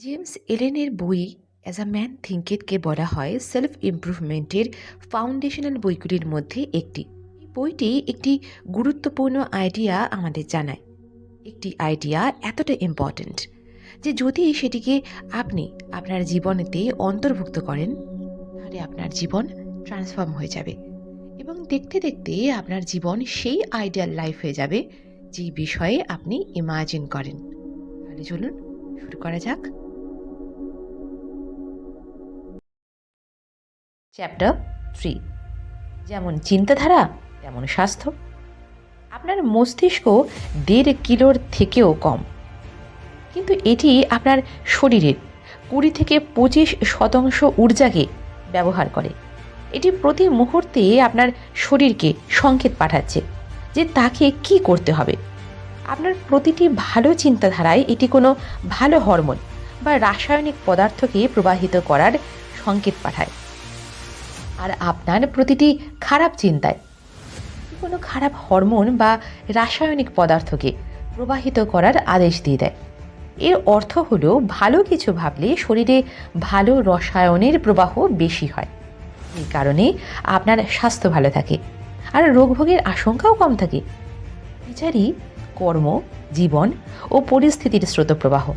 James এলেনের বই as a man থিঙ্কেটকে বলা হয় সেলফ ইমপ্রুভমেন্টের ফাউন্ডেশনাল বইগুলির মধ্যে একটি। বইটি একটি গুরুত্বপূর্ণ আইডিয়া আমাদের জানায়। একটি আইডিয়া এতটা ইম্পর্ট্যান্ট যে যদি সেটিকে আপনি আপনার জীবনেতে অন্তর্ভুক্ত করেন, তাহলে আপনার জীবন ট্রান্সফর্ম হয়ে যাবে এবং দেখতে দেখতে আপনার জীবন সেই আইডিয়াল লাইফ হয়ে যাবে যে বিষয়ে আপনি ইমাজিন করেন। তাহলে চলুন শুরু করা যাক। চ্যাপ্টার থ্রি যেমন চিন্তাধারা, তেমন স্বাস্থ্য। আপনার মস্তিষ্ক দেড় কিলোর থেকেও কম। কিন্তু এটি আপনার শরীরের কুড়ি থেকে পঁচিশ শতাংশ ঊর্জাকে ব্যবহার করে। এটি প্রতি মুহূর্তে আপনার শরীরকে সংকেত পাঠাচ্ছে যে তাকে কি করতে হবে। আপনার প্রতিটি ভালো চিন্তাধারায় এটি কোনো ভালো হরমোন বা রাসায়নিক পদার্থকে প্রবাহিত করার সংকেত পাঠায়। আর আপনার প্রতিটি খারাপ চিন্তায়। কোনো খারাপ হরমোন বা রাসায়নিক পদার্থকে প্রবাহিত করার আদেশ দিয়ে দেয়। এর অর্থ হলো ভালো কিছু ভাবলে শরীরে ভালো রসায়নের প্রবাহ বেশি হয়। এই কারণে আপনার স্বাস্থ্য ভালো থাকে আর রোগভোগের আশঙ্কাও কম থাকে। বিচারই কর্ম, জীবন ও পরিস্থিতির স্রোতপ্রবাহ।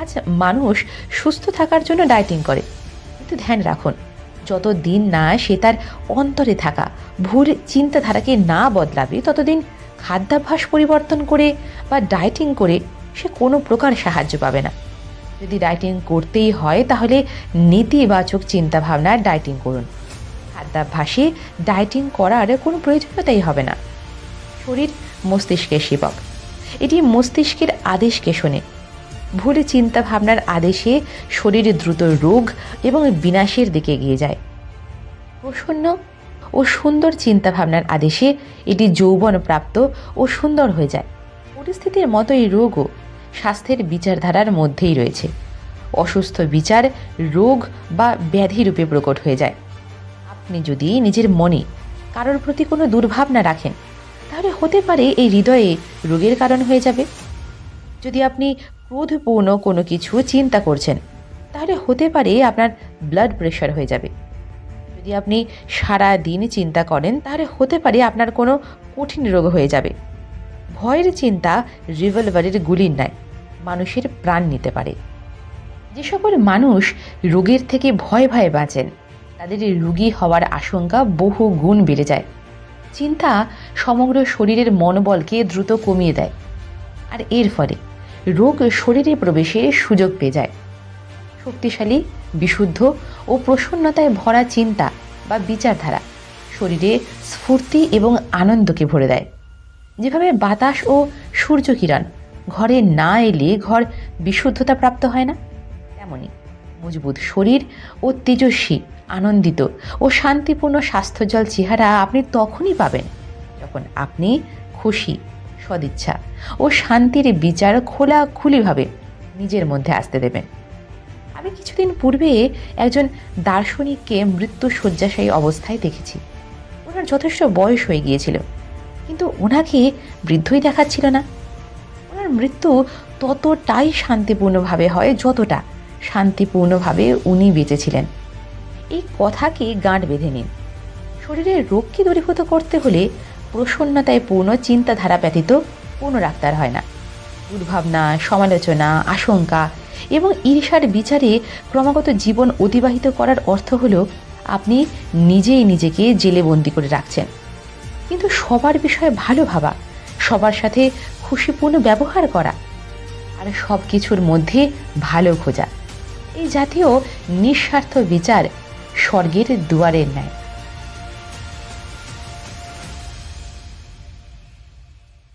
আজ মানুষ সুস্থ থাকার জন্য ডায়েটিং করে। কিন্তু ধ্যান রাখুন। যত দিন না সে তার অন্তরে থাকা, ভুল চিন্তাধারাকে না বদলাবে, ততদিন খাদ্যাভ্যাস পরিবর্তন করে বা ডায়েটিং করে সে কোনো প্রকার সাহায্য পাবে না। যদি ডায়েটিং করতেই হয়, তাহলে নেতিবাচক চিন্তাভাবনার ডায়েটিং করুন। খাদ্যাভ্যাসে ডায়েটিং করার কোনো প্রয়োজনীয়তাই হবে না। শরীর মস্তিষ্কের সেবক। এটি মস্তিষ্কের আদেশকে শোনে। ভুল চিন্তা ভাবনার আদেশে শরীরে দ্রুত রোগ এবং বিনাশের দিকে এগিয়ে যায়। প্রসন্ন ও সুন্দর চিন্তা ভাবনার আদেশে এটি যৌবন প্রাপ্ত ও সুন্দর হয়ে যায়। পরিস্থিতির মতোই রোগও স্বাস্থ্যের বিচারধারার মধ্যেই রয়েছে। অসুস্থ বিচার, রোগ বা ব্যাধি রূপে প্রকট হয়ে যায়। আপনি যদি নিজের মনে কারোর প্রতি কোনো দুর্ভাবনা রাখেন, তাহলে হতে পারে এই হৃদয়ে রোগের কারণ হয়ে যাবে। যদি আপনি ক্রোধপূর্ণ কোনো কিছু চিন্তা করছেন। তাহলে হতে পারে আপনার ব্লাড প্রেশার হয়ে যাবে। যদি আপনি সারা দিন চিন্তা করেন, তাহলে হতে পারে আপনার কোনো কঠিন রোগ হয়ে যাবে। ভয়ের চিন্তা রিভলভারের গুলির ন্যায় মানুষের প্রাণ নিতে পারে। যে সকল মানুষ রোগের থেকে ভয় ভয়ে বাঁচেন, তাদের রোগী হওয়ার আশঙ্কা বহু গুণ বেড়ে যায়। চিন্তা সমগ্র শরীরের মনোবলকে দ্রুত কমিয়ে দেয়। আর এর ফলে রোগ শরীরে প্রবেশের সুযোগ পেয়ে যায়। শক্তিশালী, বিশুদ্ধ ও প্রসন্নতায় ভরা চিন্তা বা বিচারধারা শরীরে স্ফূর্তি এবং আনন্দকে ভরে দেয়। যেভাবে বাতাস ও সূর্যকিরণ ঘরে না এলে ঘর বিশুদ্ধতা প্রাপ্ত হয় না তেমনই মজবুত শরীর ও তেজস্বী, আনন্দিত ও শান্তিপূর্ণ স্বাস্থ্যজল চেহারা আপনি তখনই পাবেন যখন আপনি খুশি সদিচ্ছা ও শান্তির বিচার খোলাখুলিভাবে নিজের মধ্যে আসতে দেবেন। আমি কিছুদিন পূর্বে একজন দার্শনিককে মৃত্যু শয্যাশায়ী অবস্থায় দেখেছি। ওনার যথেষ্ট বয়স হয়ে গিয়েছিল, কিন্তু ওনাকে বৃদ্ধই দেখাচ্ছিল না। ওনার মৃত্যু ততটাই শান্তিপূর্ণভাবে হয় যতটা শান্তিপূর্ণভাবে উনি বেঁচেছিলেন। এই কথাকে গাঁট বেঁধে নিন। শরীরের রোগকে দূরীভূত করতে হলে প্রসন্নতায় পূর্ণ চিন্তাধারা ব্যতীত কোনো ডাক্তার হয় না। দুর্ভাবনা সমালোচনা, আশঙ্কা এবং ঈর্ষার বিচারে ক্রমাগত জীবন অতিবাহিত করার অর্থ হলো আপনি নিজেই নিজেকে জেলে বন্দি করে রাখছেন। কিন্তু সবার বিষয়ে ভালো ভাবা, সবার সাথে খুশিপূর্ণ ব্যবহার করা আর সব কিছুর মধ্যে ভালো খোঁজা, এই জাতীয় নিঃস্বার্থ বিচার স্বর্গের দুয়ারের ন্যায়।